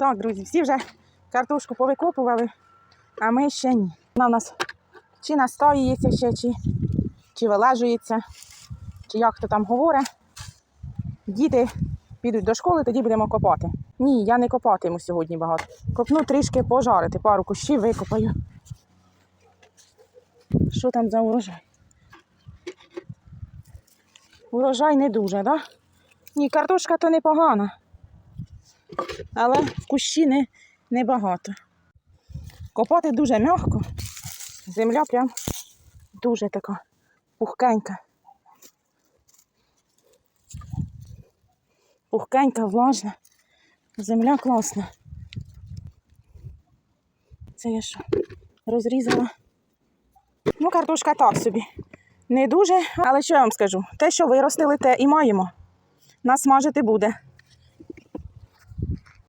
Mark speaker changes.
Speaker 1: Так, друзі, всі вже картошку повикопували, а ми ще ні. Вона в нас чи настоюється ще, чи, чи вилажується, чи як хто там говорить. Діти підуть до школи, тоді будемо копати. Ні, я не копатиму сьогодні багато. Копну трішки пожарити, пару кущів викопаю. Що там за урожай? Урожай не дуже, так? Да? Ні, картошка то непогана. Але в кущі не, небагато. Копати дуже м'яко. Земля прям дуже така пухкенька. Пухкенька, влажна. Земля класна. Це я що? Розрізала. Ну, картошка так собі. Не дуже, але що я вам скажу? Те, що виростили, те і маємо. Насмажити буде.